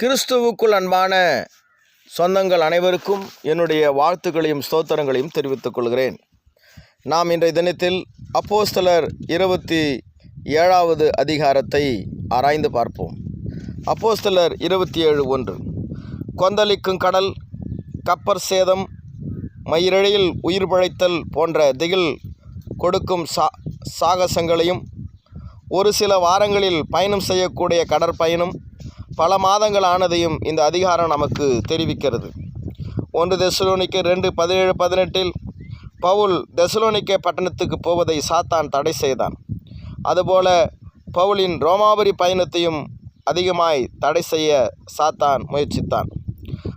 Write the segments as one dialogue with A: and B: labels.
A: கிறிஸ்துவுக்குள் அன்பான சொந்தங்கள் அனைவருக்கும் என்னுடைய வாழ்த்துக்களையும் ஸ்தோத்திரங்களையும் தெரிவித்துக் கொள்கிறேன். நாம் இன்றைய தினத்தில் அப்போஸ்தலர் இருபத்தி ஏழாவது அதிகாரத்தை ஆராய்ந்து பார்ப்போம். அப்போஸ்தலர் இருபத்தி ஏழு ஒன்று. கொந்தளிக்கும் கடல் கப்பர் சேதம் மயிரிழையில் உயிர் பிழைத்தல் போன்ற திகில் கொடுக்கும் சா சாகசங்களையும் ஒரு சில வாரங்களில் பயணம் செய்யக்கூடிய கடற்பயணம் பல மாதங்கள் ஆனதையும் இந்த அதிகாரம் நமக்கு தெரிவிக்கிறது. ஒன்று தெசலோனிக்க ரெண்டு பதினேழு பதினெட்டில் பவுல் தெசலோனிக்க பட்டணத்துக்கு போவதை சாத்தான் தடை செய்தான். அதுபோல பவுலின் ரோமாபுரி பயணத்தையும் அதிகமாய் தடை செய்ய சாத்தான் முயற்சித்தான்.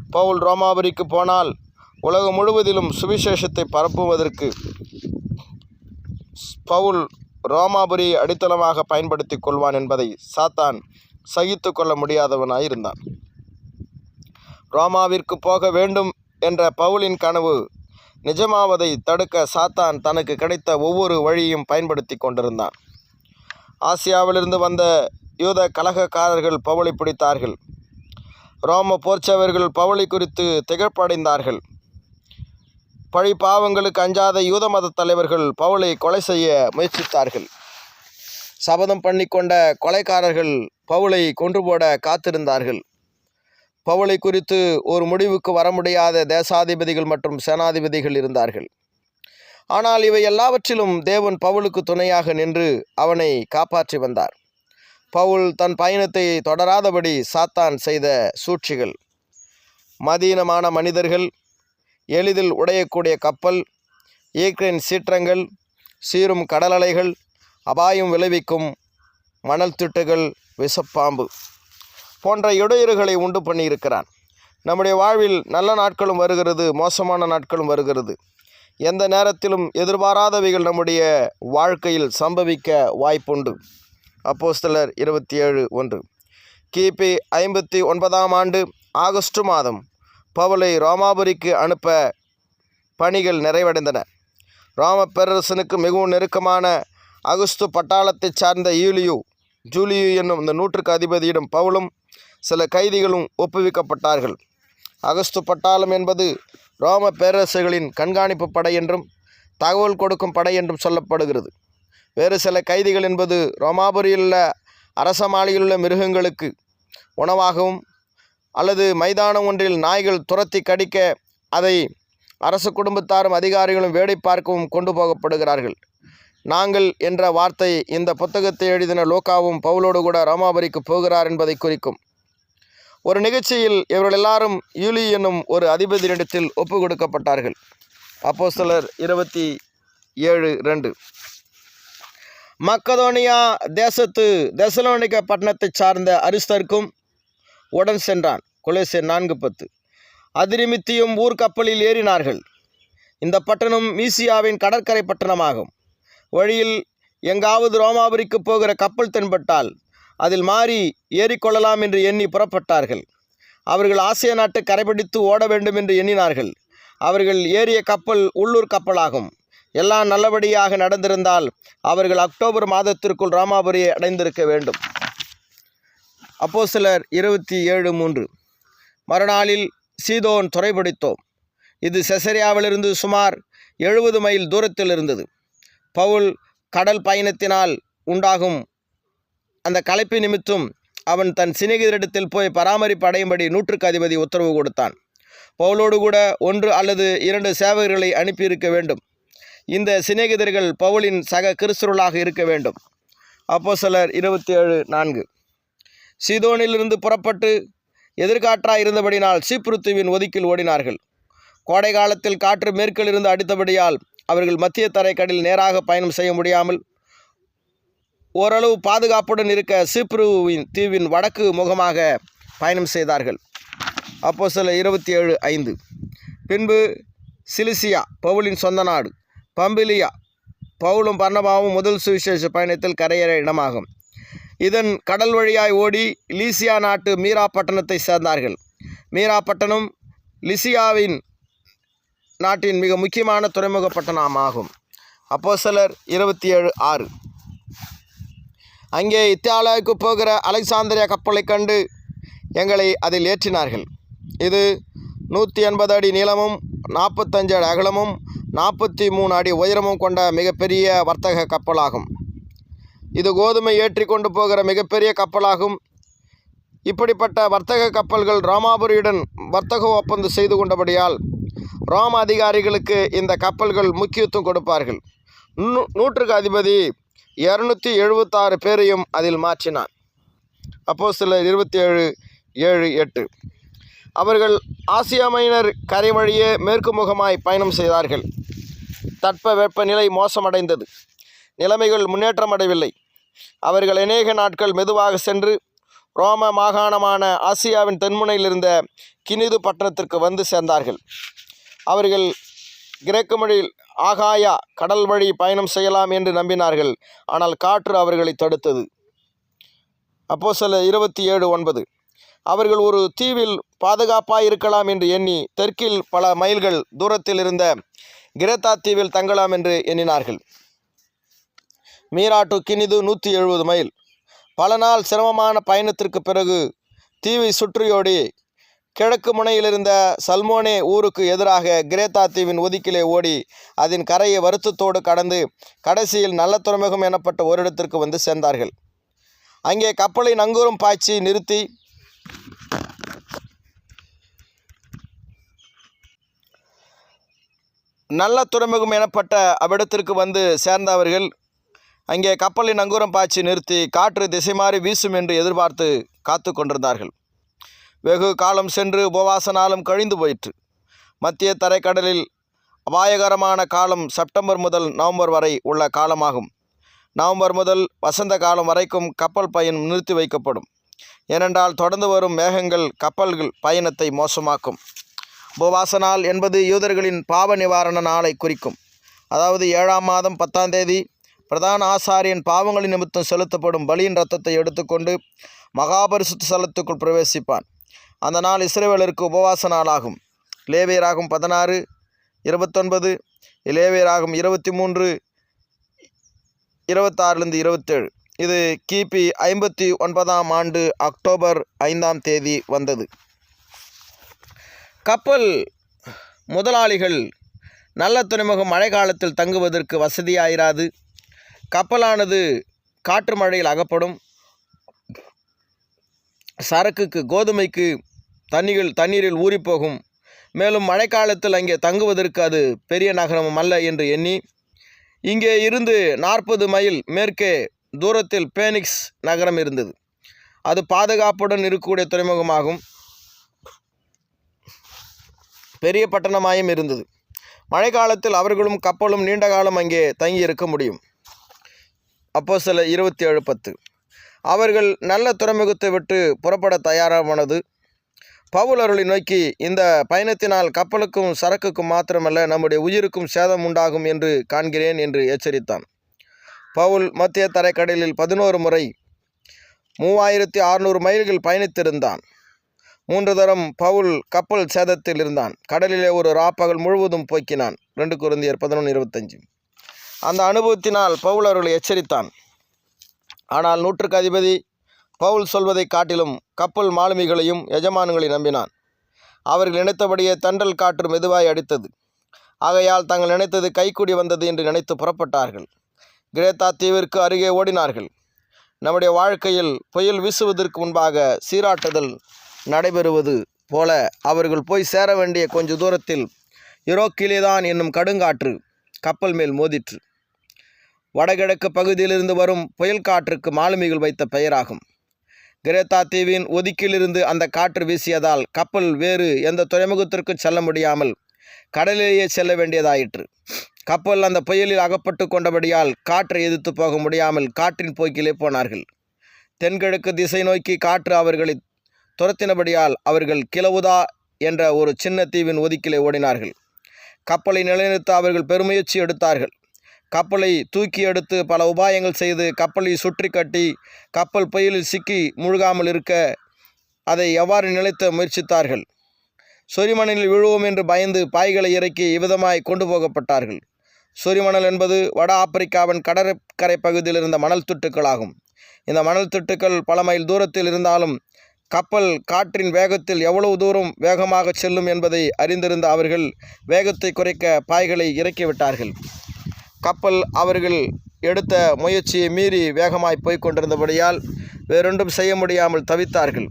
A: பவுல் ரோமாபுரிக்கு போனால் உலகம் முழுவதிலும் சுவிசேஷத்தை பரப்புவதற்கு பவுல் ரோமாபுரி அடித்தளமாக பயன்படுத்தி கொள்வான் என்பதை சாத்தான் சகித்து கொள்ள முடியாதவனாய் இருந்தான் ரோமாவிற்கு போக வேண்டும் என்ற பவுலின் கனவு நிஜமாவதை தடுக்க சாத்தான் தனக்கு கிடைத்த ஒவ்வொரு வழியும் பயன்படுத்தி கொண்டிருந்தான். ஆசியாவிலிருந்து வந்த யூத கலகக்காரர்கள் பவுலை பிடித்தார்கள். ரோம போர்ச்சவர்கள் பவுலை குறித்து திகழ்ப்படைந்தார்கள். பழி பாவங்களுக்கு அஞ்சாத யூத மத தலைவர்கள் பவுலை கொலை செய்ய முயற்சித்தார்கள். சபதம் பண்ணி கொண்ட கொலைக்காரர்கள் பவுலை கொன்று போட காத்திருந்தார்கள். பவுலை குறித்து ஒரு முடிவுக்கு வர முடியாத தேசாதிபதிகள் மற்றும் சேனாதிபதிகள் இருந்தார்கள். ஆனால் இவை எல்லாவற்றிலும் தேவன் பவுலுக்கு துணையாக நின்று அவனை காப்பாற்றி வந்தார். பவுல் தன் பயணத்தை தொடராதபடி சாத்தான் செய்த சூழ்ச்சிகள். மதீனமான மனிதர்கள் எளிதில் உடையக்கூடிய கப்பல் ஈக்ரைன் சீற்றங்கள் சீரும் கடல் அலைகள் அபாயம் விளைவிக்கும் மணல் திட்டுகள் விஷப்பாம்பு போன்ற இடையூறுகளை உண்டு பண்ணியிருக்கிறான். நம்முடைய வாழ்வில் நல்ல நாட்களும் வருகிறது மோசமான நாட்களும் வருகிறது. எந்த நேரத்திலும் எதிர்பாராதவைகள் நம்முடைய வாழ்க்கையில் சம்பவிக்க வாய்ப்புண்டு. அப்போஸ்தலர் இருபத்தி ஏழு ஒன்று. கிபி ஐம்பத்தி ஒன்பதாம் ஆண்டு ஆகஸ்ட் மாதம் பவுலை ரோமாபுரிக்கு அனுப்ப பணிகள் நிறைவடைந்தன. ரோம பேரரசனுக்கு மிகவும் நெருக்கமான அகுஸ்து பட்டாளத்தைச் சார்ந்த ஈலியு ஜூலியு என்னும் இந்த நூற்றுக்கு அதிபதியிடம் பவுலும் சில கைதிகளும் ஒப்புவிக்கப்பட்டார்கள். அகஸ்து பட்டாளம் என்பது ரோம பேரரசுகளின் கண்காணிப்பு படை என்றும் தகவல் கொடுக்கும் படை என்றும் சொல்லப்படுகிறது. வேறு சில கைதிகள் என்பது ரோமாபுரியிலுள்ள அரச மாளிகையிலுள்ள மிருகங்களுக்கு உணவாகவும் அல்லது மைதானம் ஒன்றில் நாய்கள் துரத்தி கடிக்க அதை அரசு குடும்பத்தாரும் அதிகாரிகளும் வேடை பார்க்கவும் கொண்டு போகப்படுகிறார்கள். நாங்கள் என்ற வார்த்தை இந்த புத்தகத்தை எழுதின லோகாவும் பவுலோடு கூட ரோமாபுரிக்கு போகிறார் என்பதை குறிக்கும். ஒரு நிகழ்ச்சியில் இவர்கள் எல்லாரும் யூலி என்னும் ஒரு அதிபதியிடத்தில் ஒப்பு கொடுக்கப்பட்டார்கள். அப்போஸ்தலர் இருபத்தி ஏழு ரெண்டு. மக்கதோனியா தேசத்து தெசலோனிக்க பட்டணத்தைச் சார்ந்த அரிஸ்தர்க்கும் உடன் சென்றான். கொலேசே நான்கு பத்து. அதிரிமித்தியும் ஊர்க்கப்பலில் ஏறினார்கள். இந்த பட்டணம் மீசியாவின் கடற்கரை பட்டணமாகும். வழியில் எங்காவது ரோமாபுரிக்கு போகிற கப்பல் தென்பட்டால் அதில் மாறி ஏறிக்கொள்ளலாம் என்று எண்ணி புறப்பட்டார்கள். அவர்கள் ஆசிய நாட்டு கரைபிடித்து ஓட வேண்டும் என்று எண்ணினார்கள். அவர்கள் ஏறிய கப்பல் உள்ளூர் கப்பலாகும். எல்லாம் நல்லபடியாக நடந்திருந்தால் அவர்கள் அக்டோபர் மாதத்திற்குள் ராமாபுரியை அடைந்திருக்க வேண்டும். அப்போ சிலர் இருபத்தி ஏழு மூன்று. மறுநாளில் சீதோன் துறைபிடித்தோம். இது செசரியாவிலிருந்து சுமார் எழுபது மைல் தூரத்தில் இருந்தது பவுல் கடல் பயணத்தினால் உண்டாகும் அந்த களைப்பு நிமித்தம் அவன் தன் சிநேகிதரிடத்தில் போய் பராமரிப்பு அடையும்படி நூற்றுக்கு அதிபதி உத்தரவு கொடுத்தான். பவுலோடு கூட ஒன்று அல்லது இரண்டு சேவகர்களை அனுப்பியிருக்க வேண்டும். இந்த சிநேகிதர்கள் பவுலின் சக கிறிஸ்துவர்களாக இருக்க வேண்டும். அப்போ சிலர் இருபத்தி ஏழு நான்கு. சீதோனிலிருந்து புறப்பட்டு எதிர்காற்றாக இருந்தபடினால் சீப்ருத்துவின் ஒதுக்கில் ஓடினார்கள். கோடை காலத்தில் காற்று மேற்கிலிருந்து அடித்தபடியால் அவர்கள் மத்திய தரைக்கடலில் நேராக பயணம் செய்ய முடியாமல் ஓரளவு பாதுகாப்புடன் இருக்க சீப்ருவின் தீவின் வடக்கு முகமாக பயணம் செய்தார்கள். அப்போ சில இருபத்தி ஏழு ஐந்து. பின்பு சிலிசியா பவுலின் சொந்த நாடு. பம்பிலியா பவுலும் பர்ணபாவும் முதல் சுவிசேஷ பயணத்தில் கரையேற இடமாகும். இதன் கடல் வழியாய் ஓடி லீசியா நாட்டு மீரா பட்டணத்தை சேர்ந்தார்கள். மீரா பட்டணம் லிசியாவின் நாட்டின் மிக முக்கியமான துறைமுக பட்டணமாகும். அப்போ சிலர் இருபத்தி ஏழு ஆறு. அங்கே இத்தாலியாவுக்கு போகிற அலெக்சாந்திரியா கப்பலை கண்டு எங்களை அதில் ஏற்றினார்கள். இது நூற்றி எண்பது அடி நீளமும் நாற்பத்தஞ்சு அடி அகலமும் நாற்பத்தி மூணு அடி உயரமும் கொண்ட மிகப்பெரிய வர்த்தக கப்பலாகும். இது கோதுமை ஏற்றி கொண்டு போகிற மிகப்பெரிய கப்பலாகும். இப்படிப்பட்ட வர்த்தக கப்பல்கள் ராமாபுரியுடன் வர்த்தக ஒப்பந்தம் செய்து கொண்டபடியால் ரோம அதிகாரிகளுக்கு இந்த கப்பல்கள் முக்கியத்துவம் கொடுப்பார்கள். நூற்றுக்கு அதிபதி இரநூத்தி எழுபத்தாறு பேரையும் அதில் மாற்றினான். அப்போ சில இருபத்தி ஏழு ஏழு எட்டு. அவர்கள் ஆசியா மைனர் கரை வழியே மேற்கு முகமாய் பயணம் செய்தார்கள். தட்ப வெப்பநிலை மோசமடைந்தது. நிலைமைகள் முன்னேற்றமடையவில்லை. அவர்கள் அநேக நாட்கள் மெதுவாக சென்று ரோம மாகாணமான ஆசியாவின் தென்முனையில் இருந்த கினிது பட்டணத்திற்கு வந்து சேர்ந்தார்கள். அவர்கள் கிரேக்க மொழியில் ஆகாயா கடல் வழி பயணம் செய்யலாம் என்று நம்பினார்கள். ஆனால் காற்று அவர்களை தடுத்தது. அப்போ சில இருபத்தி ஏழு ஒன்பது. அவர்கள் ஒரு தீவில் பாதுகாப்பாக இருக்கலாம் என்று எண்ணி தெற்கில் பல மைல்கள் தூரத்தில் இருந்த கிரேத்தா தீவில் தங்கலாம் என்று எண்ணினார்கள். மீராட்டு கினிது நூற்றி எழுபது மைல். பல நாள் சிரமமான பயணத்திற்கு பிறகு தீவை சுற்றியோடி கிழக்கு முனையில் இருந்த சல்மோனே ஊருக்கு எதிராக கிரேத்தா தீவின் ஒதுக்கிலே ஓடி அதன் கரையை வருத்தத்தோடு கடந்து கடைசியில் நல்ல துறைமுகம் எனப்பட்ட ஓரிடத்திற்கு வந்து சேர்ந்தார்கள். அங்கே கப்பலை நங்கூரம் பாய்ச்சி நிறுத்தி நல்ல துறைமுகம் எனப்பட்ட அவ்விடத்திற்கு வந்து சேர்ந்தவர்கள் அங்கே கப்பலின் நங்கூரம் பாய்ச்சி நிறுத்தி காற்று திசை மாறி வீசும் என்று எதிர்பார்த்து காத்து கொண்டிருந்தார்கள். வெகு காலம் சென்று உபவாச நாளும் கழிந்து போயிற்று. மத்திய தரைக்கடலில் அபாயகரமான காலம் செப்டம்பர் முதல் நவம்பர் வரை உள்ள காலமாகும். நவம்பர் முதல் வசந்த காலம் வரைக்கும் கப்பல் பயணம் நிறுத்தி வைக்கப்படும். ஏனென்றால் தொடர்ந்து வரும் மேகங்கள் கப்பல்கள் பயணத்தை மோசமாக்கும். உபவாச நாள் என்பது யூதர்களின் பாவ நிவாரண நாளை குறிக்கும். அதாவது ஏழாம் மாதம் பத்தாம் தேதி பிரதான ஆசாரியன் பாவங்களின் நிமித்தம் செலுத்தப்படும் பலியின் ரத்தத்தை எடுத்துக்கொண்டு மகாபரிசுத்த ஸ்தலத்துக்குள் பிரவேசிப்பான். அந்த நாள் இஸ்ரேவேலருக்கு உபவாச நாளாகும். லேவியராகும் பதினாறு இருபத்தொன்பது லேவியராகும் இருபத்தி மூன்று இருபத்தாறுலேருந்து இருபத்தேழு. இது கிபி ஐம்பத்தி ஒன்பதாம் ஆண்டு அக்டோபர் ஐந்தாம் தேதி வந்தது. கப்பல் முதலாளிகள் நல்ல துறைமுகம் மழை காலத்தில் தங்குவதற்கு வசதியாயிராது. கப்பலானது காற்று மழையில் அகப்படும். சரக்குக்கு கோதுமைக்கு தண்ணிகள் தண்ணீரில் ஊறிப்போகும். மேலும் மழைக்காலத்தில் அங்கே தங்குவதற்கு அது பெரிய நகரம் அல்ல என்று எண்ணி இங்கே இருந்து நாற்பது மைல் மேற்கே தூரத்தில் பேனிக்ஸ் நகரம் இருந்தது. அது பாதுகாப்புடன் இருக்கக்கூடிய துறைமுகமாகும். பெரிய பட்டணமாயும் இருந்தது. மழைக்காலத்தில் அவர்களும் கப்பலும் நீண்ட காலம் அங்கே தங்கி இருக்க முடியும். அப்போ சில இருபத்தி ஏழு பத்து. அவர்கள் நல்ல துறைமுகத்தை விட்டு புறப்பட தயாரானது. பவுல் அருளை நோக்கி இந்த பயணத்தினால் கப்பலுக்கும் சரக்குக்கும் மாத்திரமல்ல நம்முடைய உயிருக்கும் சேதம் உண்டாகும் என்று காண்கிறேன் என்று எச்சரித்தான். பவுல் மத்திய தரைக்கடலில் பதினோரு முறை மூவாயிரத்தி அறுநூறு மைல்கள் பயணித்திருந்தான். மூன்று தரம் பவுல் கப்பல் சேதத்தில் இருந்தான். கடலிலே ஒரு ராப்பகல் முழுவதும் போக்கினான். ரெண்டு குருந்தியர் பதினொன்று இருபத்தஞ்சு. அந்த அனுபவத்தினால் பவுல் அவர்களை எச்சரித்தான். ஆனால் நூற்றுக்கு அதிபதி பவுல் சொல்வதை காட்டிலும் கப்பல் மாலுமிகளையும் எஜமான்களை நம்பினான். அவர்கள் நினைத்தபடியே தண்டல் காற்று மெதுவாய் அடித்தது. ஆகையால் தாங்கள் நினைத்தது கைக்கூடி வந்தது என்று நினைத்து புறப்பட்டார்கள். கிரேத்தா தீவிற்கு அருகே ஓடினார்கள். நம்முடைய வாழ்க்கையில் புயல் வீசுவதற்கு முன்பாக சீராட்டுதல் நடைபெறுவது போல அவர்கள் போய் சேர வேண்டிய கொஞ்ச தூரத்தில் யுரோக்கிலேதான் என்னும் கடுங்காற்று கப்பல் மேல் மோதிற்று. வடகிழக்கு பகுதியிலிருந்து வரும் புயல் காற்றுக்கு மாலுமிகள் வைத்த பெயராகும். கிரேத்தா தீவின் ஒதுக்கிலிருந்து அந்த காற்று வீசியதால் கப்பல் வேறு எந்த துறைமுகத்திற்கும் செல்ல முடியாமல் கடலிலேயே செல்ல வேண்டியதாயிற்று. கப்பல் அந்த புயலில் அகப்பட்டு கொண்டபடியால் காற்றை எதிர்த்து போக முடியாமல் காற்றின் போக்கிலே போனார்கள். தென்கிழக்கு திசை நோக்கி காற்று அவர்களை துரத்தினபடியால் அவர்கள் கிளவுதா என்ற ஒரு சின்ன தீவின் ஒதுக்கிலே ஓடினார்கள். கப்பலை நிலைநிறுத்த அவர்கள் பெருமுயற்சி எடுத்தார்கள். கப்பலை தூக்கி எடுத்து பல உபாயங்கள் செய்து கப்பலை சுற்றி கட்டி கப்பல் புயலில் சிக்கி முழுகாமல் இருக்க அதை எவ்வாறு நிலைத்த முயற்சித்தார்கள்? சொரிமணலில் விழுவோம் என்று பயந்து பாய்களை இறக்கி இவ்விதமாய் கொண்டு போகப்பட்டார்கள். சொரிமணல் என்பது வட ஆப்பிரிக்காவின் கடற்கரை பகுதியில் இருந்த மணல் திட்டுக்களாகும். இந்த மணல் திட்டுக்கள் பல மைல் தூரத்தில் இருந்தாலும் கப்பல் காற்றின் வேகத்தில் எவ்வளவு தூரம் வேகமாக செல்லும் என்பதை அறிந்திருந்த அவர்கள் வேகத்தை குறைக்க பாய்களை இறக்கிவிட்டார்கள். கப்பல் அவர்கள் எடுத்த முயற்சியை மீறி வேகமாய் போய்க் கொண்டிருந்தபடியால் வேறொன்றும் செய்ய முடியாமல் தவித்தார்கள்.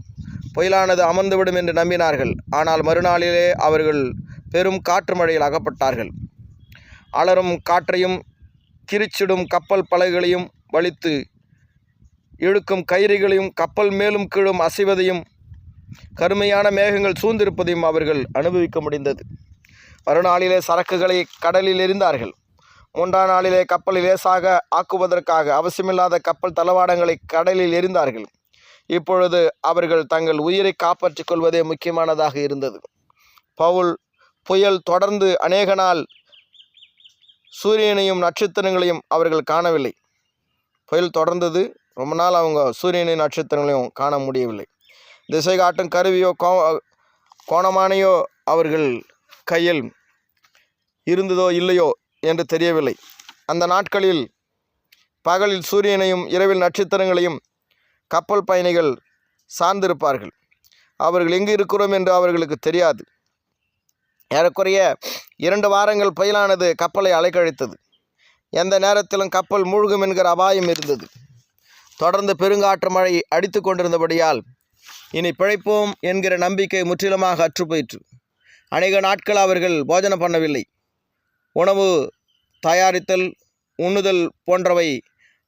A: புயலானது அமர்ந்துவிடும் என்று நம்பினார்கள். ஆனால் மறுநாளிலே அவர்கள் பெரும் காற்று மழையில் அகப்பட்டார்கள். அலறும் காற்றையும் கிரிச்சிடும் கப்பல் பலகைகளையும் வலித்து இழுக்கும் கயிறுகளையும் கப்பல் மேலும் கீழும் அசைவதையும் கருமையான மேகங்கள் சூழ்ந்திருப்பதையும் அவர்கள் அனுபவிக்க முடிந்தது. மறுநாளிலே சரக்குகளை கடலில் எறிந்தார்கள். மூன்றாம் நாளிலே கப்பலை லேசாக ஆக்குவதற்காக அவசியமில்லாத கப்பல் தளவாடங்களை கடலில் எரிந்தார்கள் இப்பொழுது அவர்கள் தங்கள் உயிரை காப்பாற்றிக் கொள்வதே முக்கியமானதாக இருந்தது. பவுல் புயல் தொடர்ந்து அநேக நாள் சூரியனையும் நட்சத்திரங்களையும் அவர்கள் காணவில்லை. புயல் தொடர்ந்தது ரொம்ப நாள் அவங்க சூரியனை நட்சத்திரங்களையும் காண முடியவில்லை. திசை காட்டும் கருவியோ கோ கோணமானையோ அவர்கள் கையில் இருந்ததோ இல்லையோ என்று தெரியவில்லை. அந்த நாட்களில் பகலில் சூரியனையும் இரவில் நட்சத்திரங்களையும் கப்பல் பயணிகள் சார்ந்திருப்பார்கள். அவர்கள் எங்கு இருக்கிறோம் என்று அவர்களுக்கு தெரியாது. ஏறக்குறைய இரண்டு வாரங்கள் பயிலானது கப்பலை அலைக்கழித்தது. எந்த நேரத்திலும் கப்பல் மூழ்கும் என்கிற அபாயம் இருந்தது. தொடர்ந்து பெருங்காற்று மழை அடித்து கொண்டிருந்தபடியால் இனி பிழைப்போம் என்கிற நம்பிக்கை முற்றிலுமாக அற்றுப்போயிற்று. அநேக நாட்கள் அவர்கள் போஜனம் பண்ணவில்லை. உணவு தயாரித்தல் உண்ணுதல் போன்றவை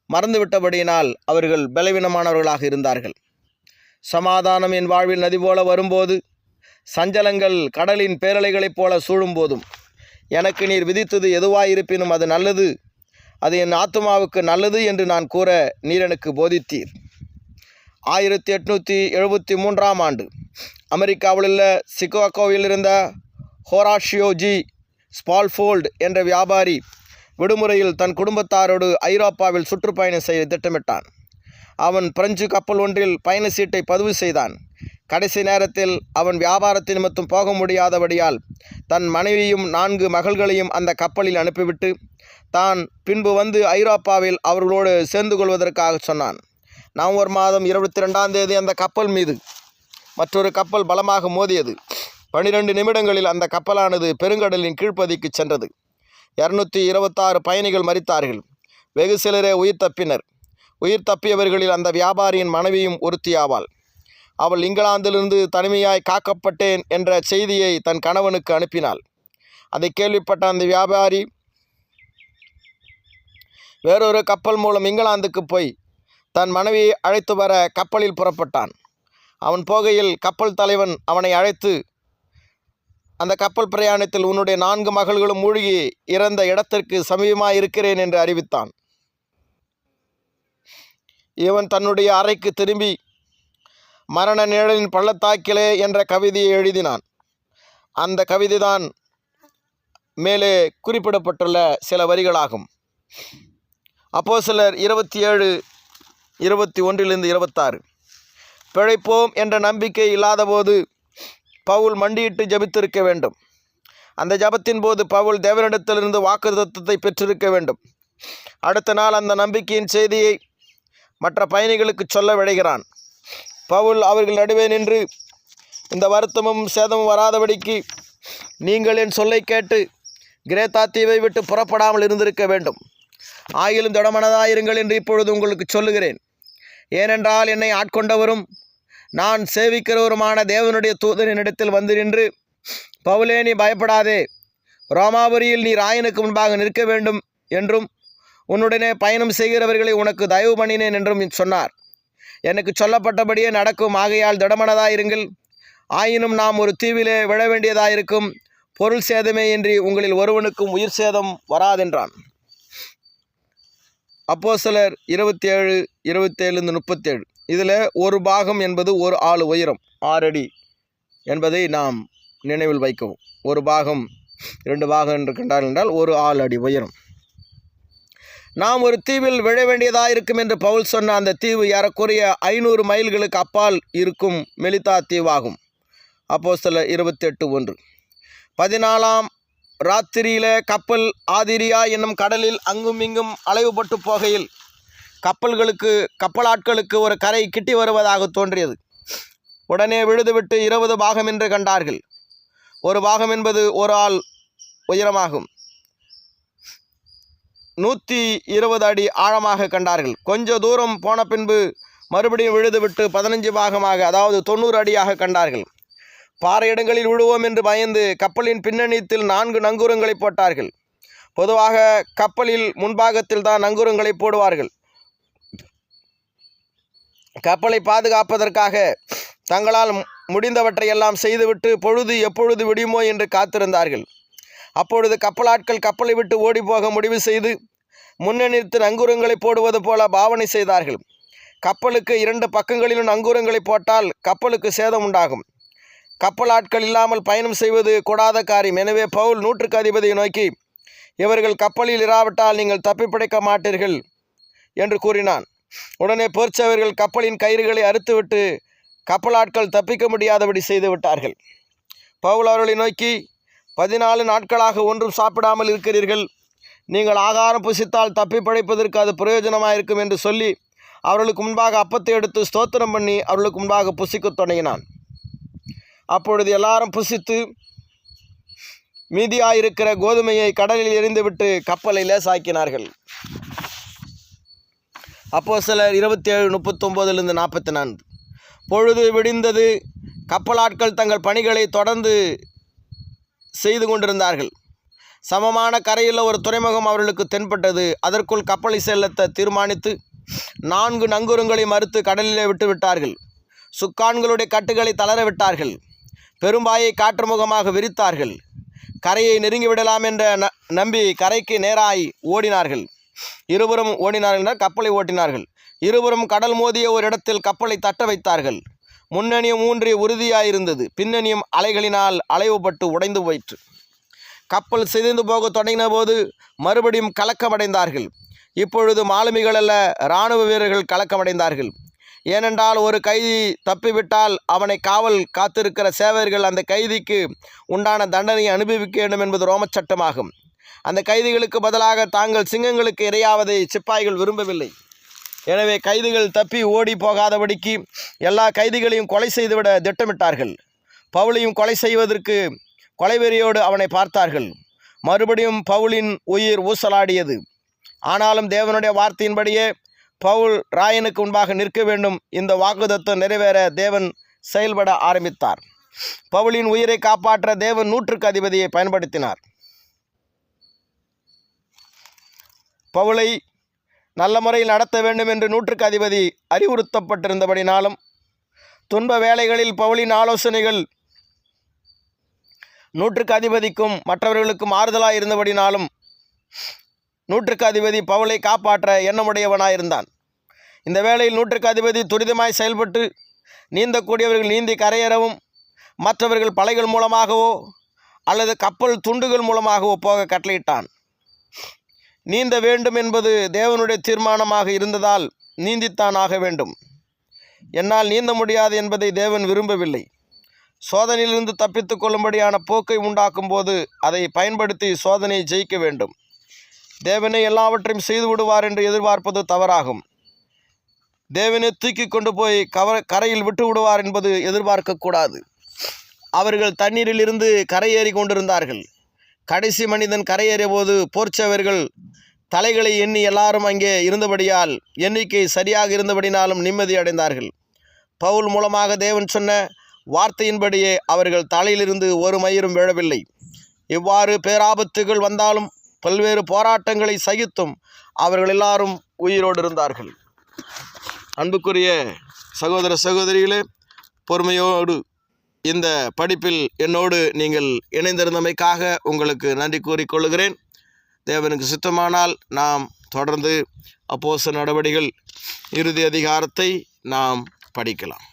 A: மறந்துவிட்டபடியினால் அவர்கள் பலவீனமானவர்களாக இருந்தார்கள். சமாதானம் என் வாழ்வில் நதி போல வரும்போது சஞ்சலங்கள் கடலின் பேரலைகளைப் போல சூழும்போதும் எனக்கு நீர் விதித்தது எதுவாயிருப்பினும் அது நல்லது அது என் ஆத்மாவுக்கு நல்லது என்று நான் கூற நீர் எனக்கு போதித்தீர். ஆயிரத்தி எட்நூற்றி எழுபத்தி மூன்றாம் ஆண்டு அமெரிக்காவில் உள்ள சிகாகோவில் இருந்த ஹோராஷியோஜி ஸ்பால்ஃபோல்ட் என்ற வியாபாரி விடுமுறையில் தன் குடும்பத்தாரோடு ஐரோப்பாவில் சுற்றுப்பயணம் செய்ய திட்டமிட்டான். அவன் பிரெஞ்சு கப்பல் ஒன்றில் பயண சீட்டை பதிவு செய்தான். கடைசி நேரத்தில் அவன் வியாபாரத்தின் மட்டும் போக முடியாதபடியால் தன் மனைவியும் நான்கு மகள்களையும் அந்த கப்பலில் அனுப்பிவிட்டு தான் பின்பு வந்து ஐரோப்பாவில் அவர்களோடு சேர்ந்து கொள்வதற்காக சொன்னான். நவம்பர் மாதம் இருபத்தி ரெண்டாம் தேதி அந்த கப்பல் மீது மற்றொரு கப்பல் பலமாக மோதியது. பனிரெண்டு நிமிடங்களில் அந்த கப்பலானது பெருங்கடலின் கீழ்ப்பதிக்கு சென்றது. இரநூத்தி இருபத்தாறு பயணிகள் மறித்தார்கள் வெகு சிலரே உயிர் தப்பினர். உயிர் தப்பியவர்களில் அந்த வியாபாரியின் மனைவியும் ஒருத்தியாவாள். அவள் இங்கிலாந்திலிருந்து தனிமையாய் காக்கப்பட்டேன் என்ற செய்தியை தன் கணவனுக்கு அனுப்பினாள். அதை கேள்விப்பட்ட அந்த வியாபாரி வேறொரு கப்பல் மூலம் இங்கிலாந்துக்கு போய் தன் மனைவியை அழைத்து வர கப்பலில் புறப்பட்டான். அவன் போகையில் கப்பல் தலைவன் அவனை அழைத்து அந்த கப்பல் பிரயாணத்தில் உன்னுடைய நான்கு மகள்களும் மூழ்கி இறந்த இடத்திற்கு சமீபமாக இருக்கிறேன் என்று அறிவித்தான். இவன் தன்னுடைய அறைக்கு திரும்பி மரண நிழலின் பள்ளத்தாக்கிலே என்ற கவிதையை எழுதினான். அந்த கவிதைதான் மேலே குறிப்பிடப்பட்டுள்ள சில வரிகளாகும். அப்போ சிலர் இருபத்தி ஏழு இருபத்தி ஒன்றிலிருந்து இருபத்தாறு பிழைப்போம் என்ற நம்பிக்கை இல்லாதபோது பவுல் மண்டியிட்டு ஜெபித்திருக்க வேண்டும். அந்த ஜெபத்தின் போது பவுல் தேவனிடத்திலிருந்து வாக்குத்தத்தத்தை பெற்றிருக்க வேண்டும். அடுத்த நாள் அந்த நம்பிக்கையின் செய்தியை மற்ற பயணிகளுக்கு சொல்ல விழைகிறான். பவுல் அவர்கள் நடுவே நின்று இந்த வருத்தமும் சேதமும் வராதபடிக்கு நீங்கள் என் சொல்லை கேட்டு கிரேத்தா தீவை விட்டு புறப்படாமல் இருந்திருக்க வேண்டும். ஆயிலும் திடமனதாயிருங்கள் என்று இப்பொழுது உங்களுக்கு சொல்லுகிறேன். ஏனென்றால் என்னை ஆட்கொண்டவரும் நான் சேவிக்கிறவருமான தேவனுடைய தூதனிடத்தில் வந்து நின்று பவுலே நீ பயப்படாதே. ரோமாபுரியில் நீ ராயனுக்கு முன்பாக நிற்க வேண்டும் என்றும் உன்னுடனே பயணம் செய்கிறவர்களை உனக்கு தயவு பண்ணினேன் என்றும் சொன்னார். எனக்கு சொல்லப்பட்டபடியே நடக்கும். ஆகையால் திடமனதாயிருங்கள் ஆயினும் நாம் ஒரு தீவிலே விழ வேண்டியதாயிருக்கும் பொருள் சேதமே இன்றி உங்களில் ஒருவனுக்கும் உயிர் சேதம் வராதென்றான். அப்போ சிலர் இருபத்தி ஏழு இருபத்தேழுந்து முப்பத்தேழு. இதில் ஒரு பாகம் என்பது ஒரு ஆள் உயரம் ஆறடி என்பதை நாம் நினைவில் வைக்கவும். ஒரு பாகம் இரண்டு பாகம் என்று கண்டால் என்றால் ஒரு ஆள் அடி உயரம். நாம் ஒரு தீவில் விழ வேண்டியதாக இருக்கும் என்று பவுல் சொன்ன அந்த தீவு ஏறக்குறைய ஐநூறு மைல்களுக்கு அப்பால் இருக்கும் மெலிதா தீவாகும். அப்போ சில இருபத்தெட்டு ஒன்று. பதினாலாம் ராத்திரியில கப்பல் ஆதிரியா என்னும் கடலில் அங்கும் இங்கும் அலைவுபட்டு போகையில் கப்பல்களுக்கு கப்பலாட்களுக்கு ஒரு கரை கிட்டி வருவதாக தோன்றியது. உடனே விழுதுவிட்டு இருபது பாகம் என்று கண்டார்கள். ஒரு பாகம் என்பது ஒரு ஆள் உயரமாகும். நூற்றி இருபது அடி ஆழமாக கண்டார்கள். கொஞ்ச தூரம் போன பின்பு மறுபடியும் விழுதுவிட்டு பதினஞ்சு பாகமாக அதாவது தொண்ணூறு அடியாக கண்டார்கள். பாறை இடங்களில் விழுவோம் என்று பயந்து கப்பலின் பின்னணியத்தில் நான்கு நங்கூரங்களை போட்டார்கள். பொதுவாக கப்பலில் முன்பாகத்தில் தான் நங்கூரங்களை போடுவார்கள். கப்பலை பாதுகாப்பதற்காக தங்களால் முடிந்தவற்றையெல்லாம் செய்துவிட்டு பொழுது எப்பொழுது விடுமோ என்று காத்திருந்தார்கள். அப்பொழுது கப்பலாட்கள் கப்பலை விட்டு ஓடிப்போக முடிவு செய்து முன்னணித்து நங்கூரங்களை போடுவது போல பாவனை செய்தார்கள். கப்பலுக்கு இரண்டு பக்கங்களிலும் நங்கூரங்களை போட்டால் கப்பலுக்கு சேதம் உண்டாகும். கப்பலாட்கள் இல்லாமல் பயணம் செய்வது கூடாத காரியம். எனவே பவுல் நூற்றுக்கு அதிபதியை நோக்கி இவர்கள் கப்பலில் இராவிட்டால் நீங்கள் தப்பிப்பிடைக்க மாட்டீர்கள் என்று கூறினான். உடனே போர்ச்சவர்கள் கப்பலின் கயிறுகளை அறுத்துவிட்டு கப்பலாட்கள் தப்பிக்க முடியாதபடி செய்து விட்டார்கள். பவுல் அவர்களை நோக்கி பதினாலு நாட்களாக ஒன்றும் சாப்பிடாமல் இருக்கிறீர்கள். நீங்கள் ஆகாரம் புசித்தால் தப்பி பிழைப்பதற்கு அது பிரயோஜனமாக இருக்கும் என்று சொல்லி அவர்களுக்கு முன்பாக அப்பத்தை எடுத்து ஸ்தோத்திரம் பண்ணி அவர்களுக்கு முன்பாக புசிக்கத் தொடங்கினான். அப்பொழுது எல்லாரும் புசித்து மீதியாயிருக்கிற கோதுமையை கடலில் எறிந்துவிட்டு கப்பலை லேசாக்கினார்கள். அப்போ சிலர் இருபத்தி ஏழு முப்பத்தொம்போதுலேருந்து நாற்பத்தி நான்கு. பொழுது விடிந்தது. கப்பலாட்கள் தங்கள் பணிகளை தொடர்ந்து செய்து கொண்டிருந்தார்கள். சமமான கரையில் ஒரு துறைமுகம் அவர்களுக்கு தென்பட்டது. அதற்குள் கப்பலை செல்லத்த தீர்மானித்து நான்கு நங்குரங்களை மறுத்து கடலிலே விட்டு விட்டார்கள் சுக்கான்களுடைய கட்டுகளை தளர விட்டார்கள். பெரும்பாயை காற்று முகமாக விரித்தார்கள். கரையை நெருங்கி விடலாம் என்ற ந நம்பி கரைக்கு நேராய் ஓடினார்கள். இருவரும் ஓடினார்கள் என்றால் கப்பலை ஓட்டினார்கள். இருவரும் கடல் மோதிய ஒரு இடத்தில் கப்பலை தட்ட வைத்தார்கள். முன்னணியும் ஊன்றி உறுதியாயிருந்தது. பின்னணியும் அலைகளினால் அலைவுபட்டு உடைந்து போயிற்று. கப்பல் சிதைந்து போக தொடங்கின போது மறுபடியும் கலக்கமடைந்தார்கள். இப்பொழுது மாலுமிகள் அல்ல இராணுவ வீரர்கள் கலக்கமடைந்தார்கள். ஏனென்றால் ஒரு கைதி தப்பிவிட்டால் அவனை காவல் காத்திருக்கிற சேவர்கள் அந்த கைதிக்கு உண்டான தண்டனையை அனுபவிக்க வேண்டும் என்பது ரோமச் சட்டமாகும். அந்த கைதிகளுக்கு பதிலாக தாங்கள் சிங்கங்களுக்கு இரையாவதை சிப்பாய்கள் விரும்பவில்லை. எனவே கைதிகள் தப்பி ஓடி போகாதபடிக்கு எல்லா கைதிகளையும் கொலை செய்துவிட திட்டமிட்டார்கள். பவுலையும் கொலை செய்வதற்கு கொலைவெறியோடு அவனை பார்த்தார்கள். மறுபடியும் பவுலின் உயிர் ஊசலாடியது. ஆனாலும் தேவனுடைய வார்த்தையின்படியே பவுல் ராயனுக்கு முன்பாக நிற்க வேண்டும். இந்த வாக்குதத்தம் நிறைவேற தேவன் செயல்பட ஆரம்பித்தார். பவுலின் உயிரை காப்பாற்ற தேவன் நூற்றுக்கு அதிபதியை பயன்படுத்தினார். பவுலை நல்ல முறையில் நடத்த வேண்டும் என்று நூற்றுக்கு அதிபதி அறிவுறுத்தப்பட்டிருந்தபடினாலும் துன்ப வேலைகளில் பவுலின் ஆலோசனைகள் நூற்றுக்கு அதிபதிக்கும் மற்றவர்களுக்கும் ஆறுதலாக இருந்தபடினாலும் நூற்றுக்கு அதிபதி பவுலை காப்பாற்ற எண்ணமுடையவனாயிருந்தான். இந்த வேளையில் நூற்றுக்கு அதிபதி துரிதமாய் செயல்பட்டு நீந்தக்கூடியவர்கள் நீந்தி கரையேறவும் மற்றவர்கள் பலைகள் மூலமாகவோ அல்லது கப்பல் துண்டுகள் மூலமாகவோ போக கட்டளையிட்டான். நீந்த வேண்டும் என்பது தேவனுடைய தீர்மானமாக இருந்ததால் நீந்தித்தான் ஆக வேண்டும். என்னால் நீந்த முடியாது என்பதை தேவன் விரும்பவில்லை. சோதனையிலிருந்து தப்பித்து கொள்ளும்படியான போக்கை உண்டாக்கும் போது அதை பயன்படுத்தி சோதனையை ஜெயிக்க வேண்டும். தேவனை எல்லாவற்றையும் செய்து விடுவார் என்று எதிர்பார்ப்பது தவறாகும். தேவனை தூக்கி கொண்டு போய் கவர கரையில் விட்டு விடுவார் என்பது எதிர்பார்க்கக்கூடாது அவர்கள் தண்ணீரில் இருந்து கரையேறி கொண்டிருந்தார்கள். கடைசி மனிதன் கரையேறிய போது போர்ச்சவர்கள் தலைகளை எண்ணி எல்லாரும் அங்கே இருந்தபடியால் எண்ணிக்கை சரியாக இருந்தபடினாலும் நிம்மதி அடைந்தார்கள். பவுல் மூலமாக தேவன் சொன்ன வார்த்தையின்படியே அவர்கள் தலையிலிருந்து ஒரு மயிரும் விழவில்லை. இவ்வாறு பேராபத்துகள் வந்தாலும் பல்வேறு போராட்டங்களை சகித்தும் அவர்கள் எல்லாரும் உயிரோடு இருந்தார்கள். அன்புக்குரிய சகோதர சகோதரிகளே பொறுமையோடு இந்த படிப்பில் என்னோடு நீங்கள் இணைந்திருந்தமைக்காக உங்களுக்கு நன்றி கூறிக்கொள்கிறேன். தேவனுக்கு சித்தமானால் நாம் தொடர்ந்து அப்போச நடவடிகள் இறுதி அதிகாரத்தை நாம் படிக்கலாம்.